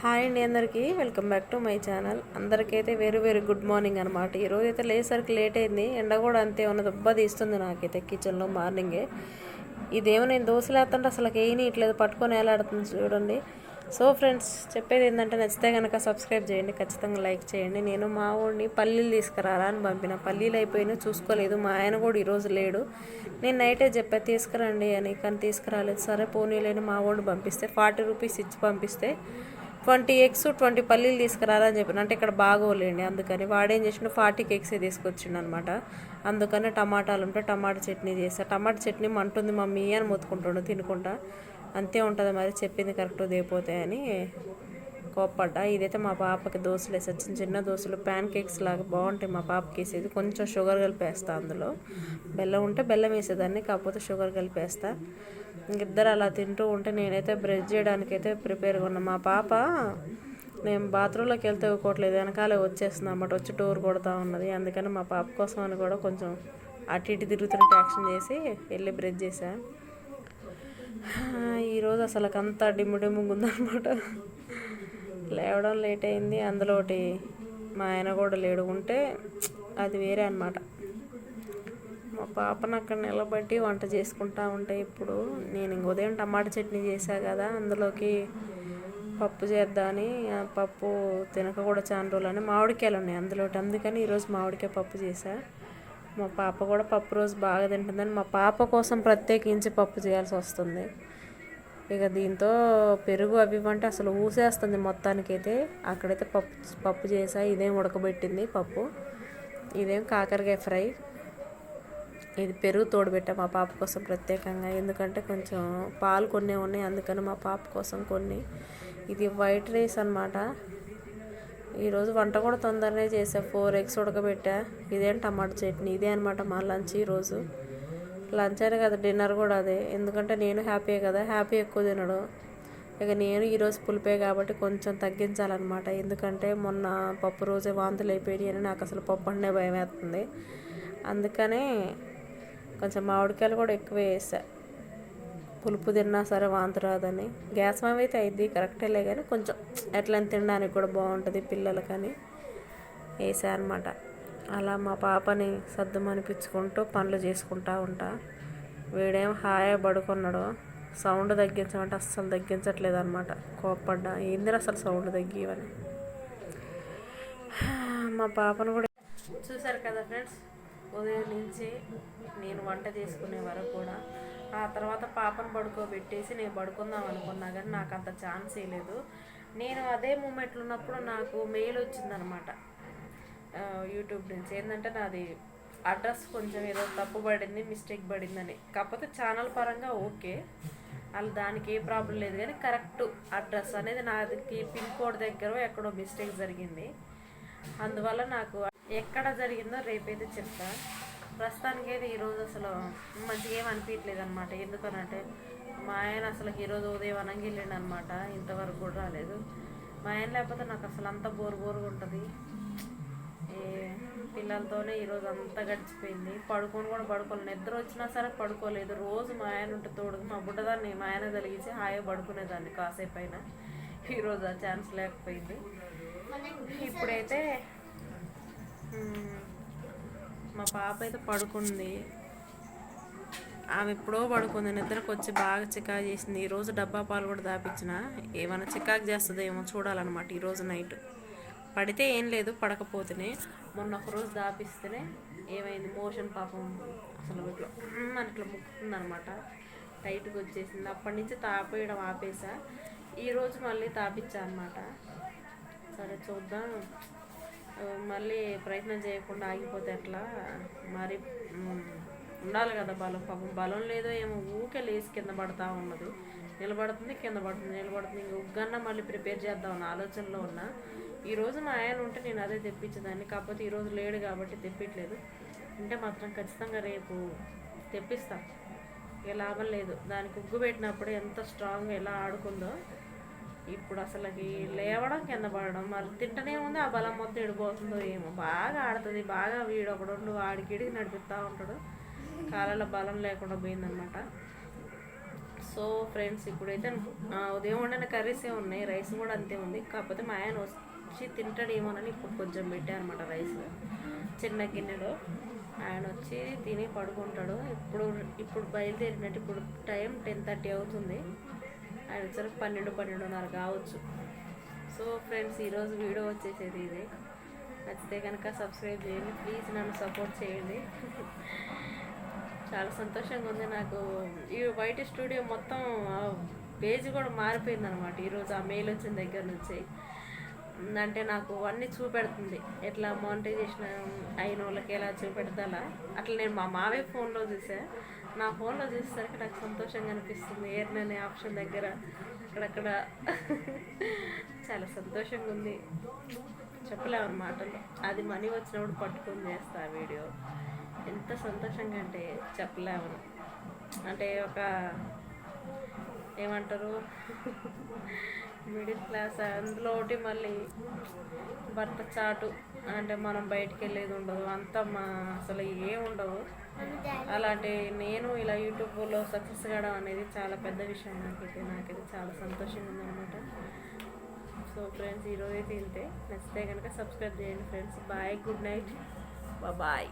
Hi అండి అందరికీ. Welcome back to my channel. అందరికైతే very very good morning అనమాట ఈరోజు అయితే లేసరికి లేట్ అయింది. ఎండ కూడా అంతే ఉన్న దెబ్బ తీస్తుంది నాకైతే కిచెన్లో మార్నింగే. ఇదేమో నేను దోశలు వేస్తుంటే అసలు ఏమీ ఇట్లేదు పట్టుకొని వేలాడుతుంది చూడండి. సో ఫ్రెండ్స్ చెప్పేది ఏంటంటే నచ్చితే కనుక సబ్స్క్రైబ్ చేయండి. ఖచ్చితంగా లైక్ చేయండి. నేను మా ఊడిని పల్లీలు తీసుకురారా అని పంపిన. పల్లీలు అయిపోయినా చూసుకోలేదు. మా ఆయన కూడా ఈరోజు లేడు. నేను నైటే చెప్పా తీసుకురండి అని. కానీ తీసుకురాలేదు. సరే పోనీలేని మా ఊడిని పంపిస్తే ఫార్టీ రూపీస్ ఇచ్చి పంపిస్తే ట్వంటీ ఎగ్స్ ట్వంటీ పల్లీలు తీసుకురారా అని చెప్పిన. అంటే ఇక్కడ బాగోలేండి. అందుకని వాడేం చేసిండు? ఫార్టీ కేక్సే తీసుకొచ్చిండు అనమాట అందుకని టమాటాలు ఉంటే టమాటా చట్నీ చేస్తా టమాటా చట్నీ మంటుంది మమ్మీ అని మొత్తుకుంటుండు తినుకుంటా. అంతే ఉంటుంది మరి. చెప్పింది కరెక్ట్ దేపోతే అని కోప్పడ్డా. ఇదైతే మా పాపకి దోశలు. వేసా చిన్న చిన్న దోశలు ప్యాన్ కేక్స్ లాగా బాగుంటాయి మా పాపకి వేసేది. కొంచెం షుగర్ కలిపేస్తా అందులో. బెల్లం ఉంటే బెల్లం వేసేదాన్ని కాకపోతే షుగర్ కలిపేస్తా. ఇంకిద్దరు అలా తింటూ ఉంటే నేనైతే బ్రష్ చేయడానికి అయితే ప్రిపేర్గా ఉన్నా. మా పాప నేను బాత్రూంలోకి వెళ్తే ఇవ్వకోవట్లేదు వెనకాలే వచ్చేస్తుంది అన్నమాట వచ్చి టూర్ కొడతా ఉన్నది. అందుకని మా పాప కోసం అని కూడా కొంచెం అటు ఇటు తిరుగుతున్నట్టు యాక్షన్ చేసి వెళ్ళి బ్రష్ చేశా. ఈరోజు అసలు అంతా డిమ్ము డిమ్ముగా ఉందన్నమాట. లేవడం లేట్ అయింది. అందులో ఒకటి మా ఆయన కూడా లేడు. ఉంటే అది వేరే అనమాట మా పాపను అక్కడ నిలబట్టి వంట చేసుకుంటా ఉంటే ఇప్పుడు నేను ఇంక ఉదయం టమాటా చట్నీ చేశా కదా అందులోకి పప్పు చేద్దామని పప్పు తినక కూడా చాలా రోజులని మామిడికాయలు ఉన్నాయి అందులో అందుకని ఈరోజు మామిడికాయ పప్పు చేశా. మా పాప కూడా పప్పు రోజు బాగా తింటుందని మా పాప కోసం ప్రత్యేకించి పప్పు చేయాల్సి వస్తుంది. ఇక దీంతో పెరుగు అవి అంటే అసలు ఊసేస్తుంది మొత్తానికైతే. అక్కడైతే పప్పు పప్పు చేసా ఇదేం ఉడకబెట్టింది పప్పు. ఇదేం కాకరకాయ ఫ్రై. ఇది పెరుగు తోడుబెట్టా మా పాప కోసం ప్రత్యేకంగా. ఎందుకంటే కొంచెం పాలు కొన్ని ఉన్నాయి అందుకని మా పాప కోసం కొన్ని. ఇది వైట్ రైస్ అనమాట ఈరోజు వంట కూడా తొందరనే చేసా ఫోర్ ఎగ్స్ ఉడకబెట్టా. ఇదేం టమాటా చట్నీ ఇదే అనమాట మా లంచ్ ఈరోజు. లంచ్ అయినా కదా డిన్నర్ కూడా అదే. ఎందుకంటే నేను హ్యాపీయే కదా హ్యాపీ ఎక్కువ తినడు. ఇక నేను ఈరోజు పులిపే కాబట్టి కొంచెం తగ్గించాలన్నమాట. ఎందుకంటే మొన్న పప్పు రోజే వాంతులు అయిపోయాయి అని నాకు అసలు పప్పు అంటే భయం వేస్తుంది అందుకనే కొంచెం మామిడికాయలు కూడా ఎక్కువ వేసా. పులుపు తిన్నా సరే వాంతి రాదని. గ్యాస్ మేము అయితే అయింది కరెక్టేలే కానీ కొంచెం ఎట్లా తినడానికి కూడా బాగుంటుంది పిల్లలకని వేసా అనమాట అలా మా పాపని సర్దుమనిపించుకుంటూ పనులు చేసుకుంటా ఉంటా. వీడేం హాయిగా పడుకున్నాడు సౌండ్ తగ్గించమంటే అస్సలు తగ్గించట్లేదు అనమాట కోప్పడ్డా ఏందిరా అసలు సౌండ్ తగ్గివని. మా పాపను కూడా చూసారు కదా ఫ్రెండ్స్? ఉదయం నుంచి నేను వంట చేసుకునే వరకు కూడా ఆ తర్వాత పాపను పడుకోబెట్టేసి నేను పడుకుందాం అనుకున్నా కానీ నాకు అంత ఛాన్స్ లేదు. నేను అదే మూమెంట్లో ఉన్నప్పుడు నాకు మెయిల్ వచ్చిందనమాట యూట్యూబ్ నుంచి. ఏంటంటే నాది అడ్రస్ కొంచెం ఏదో తప్పు పడింది మిస్టేక్ పడిందని. కాకపోతే ఛానల్ పరంగా ఓకే. వాళ్ళు దానికి ఏ ప్రాబ్లం లేదు కానీ కరెక్ట్ అడ్రస్ అనేది నాది పిన్ కోడ్ దగ్గర ఎక్కడో మిస్టేక్ జరిగింది. అందువల్ల నాకు ఎక్కడ జరిగిందో రేపైతే చెప్తా. ప్రస్తుతానికి అయితే ఈరోజు అసలు మంచిగా ఏం అనిపించలేదు అనమాట ఎందుకనంటే మా ఆయన అసలు ఈరోజు ఉదయం అనంగి వెళ్ళిండు అనమాట ఇంతవరకు కూడా రాలేదు. మా ఆయన లేకపోతే నాకు అసలు అంత బోరు బోరుగా ఉంటుంది. ఏ పిల్లలతోనే ఈరోజు అంతా గడిచిపోయింది. పడుకొని కూడా పడుకోలేదు నిద్ర వచ్చినా సరే పడుకోలేదు. రోజు మా ఆయన ఉంటే తోడు మా బుడ్డదాన్ని మా ఆయన తొలగించి హాయిగా పడుకునేదాన్ని కాసేపు అయినా ఈరోజు ఆ ఛాన్స్ లేకపోయింది. ఇప్పుడైతే మా పాప అయితే పడుకుంది. ఆమె ఎప్పుడో పడుకుంది నిద్రకు వచ్చి బాగా చికాకు చేసింది. ఈరోజు డబ్బా పాలు కూడా దాపించిన ఏమైనా చికాకు చేస్తుందేమో చూడాలన్నమాట ఈరోజు నైట్. పడితే ఏం లేదు పడకపోతేనే. మొన్న ఒక రోజు దాపిస్తేనే ఏమైంది? మోషన్ పాపం అసలు ఇట్లా మ్మ్ అని ఇట్లా ముక్కుతుంది అనమాట టైట్గా వచ్చేసింది. అప్పటి నుంచి తాపేయడం ఆపేసా. ఈరోజు మళ్ళీ తాపించా అనమాట సరే చూద్దాం. మళ్ళీ ప్రయత్నం చేయకుండా ఆగిపోతే ఎట్లా? మరి ఉండాలి కదా బలం. పాపం బలం లేదో ఏమో ఊకే లేచి కింద పడతా ఉన్నది. నిలబడుతుంది కింద పడుతుంది నిలబడుతుంది. ఇంక ఉగ్గన్నా మళ్ళీ ప్రిపేర్ చేద్దాం అన్న ఆలోచనలో ఉన్నా. ఈరోజు మా ఆయన ఉంటే నేను అదే తెప్పించేదాన్ని. కాకపోతే ఈరోజు లేడు కాబట్టి తెప్పించలేదు. ఉంటే మాత్రం ఖచ్చితంగా రేపు తెప్పిస్తాం. ఇక లాభం లేదు. దానికి ఉగ్గు పెట్టినప్పుడు ఎంత స్ట్రాంగ్ ఎలా ఆడుకుందో ఇప్పుడు అసలుకి లేవడం కింద పడడం మరి తింటనే ఉంది ఆ బలం మొత్తం ఎడిపోతుందో ఏమో. బాగా ఆడుతుంది బాగా వీడు ఒకడు ఉండు వాడికి ఇడికి నడిపిస్తూ ఉంటాడు. కాలలో బలం లేకుండా పోయిందనమాట. సో ఫ్రెండ్స్ ఇప్పుడైతే ఉదయం వండిన కర్రీసే ఉన్నాయి రైస్ కూడా అంతే ఉంది. కాకపోతే మా ఆయన వచ్చి తింటాడేమోనని ఇప్పుడు కొంచెం పెట్టాను అనమాట రైస్. చిన్న గిన్నెలో. ఆయన వచ్చి తిని పడుకుంటాడు. ఇప్పుడు ఇప్పుడు బయలుదేరినట్టు ఇప్పుడు టైం టెన్ థర్టీ అవుతుంది. ఆయన వచ్చారు పన్నెండు పన్నెండున్నర కావచ్చు. సో ఫ్రెండ్స్ ఈరోజు వీడియో వచ్చేసేది ఇది. నచ్చితే కనుక సబ్స్క్రైబ్ చేయండి. ప్లీజ్ నన్ను సపోర్ట్ చేయండి. చాలా సంతోషంగా ఉంది నాకు. ఈ వైట్ స్టూడియో మొత్తం పేజ్ కూడా మారిపోయింది అనమాట ఈరోజు ఆ మెయిల్ వచ్చిన దగ్గర నుంచి. అంటే నాకు అన్నీ చూపెడుతుంది. ఎట్లా మానిటైజేషన్ అయిన వాళ్ళకి ఎలా చూపెడతాలా? అట్లా నేను మా మావే ఫోన్లో చూసా. నా ఫోన్లో చూసేసరికి నాకు సంతోషంగా అనిపిస్తుంది. ఎయిర్న్ అనే ఆప్షన్ దగ్గర అక్కడక్కడ. చాలా సంతోషంగా ఉంది. చెప్పలేము మాటలు. అది మనీ వచ్చినప్పుడు పట్టుకొని చేస్తా ఆ వీడియో. ఎంత సంతోషంగా అంటే చెప్పలేము అంటే ఒక ఏమంటారు? మిడిల్ క్లాస్ అందులో ఒకటి మళ్ళీ భర్త చాటు అంటే మనం బయటికి వెళ్ళేది ఉండదు. అంతా మా అసలు ఏం ఉండవు. అలాంటి నేను ఇలా యూట్యూబ్లో సక్సెస్ కావడం అనేది చాలా పెద్ద విషయం నాకైతే. నాకైతే చాలా సంతోషంగా ఉందన్నమాట. సో ఫ్రెండ్స్ ఈరోజు అయితే ఇంతే. నచ్చితే కనుక సబ్స్క్రైబ్ చేయండి friends. Bye good night. Bye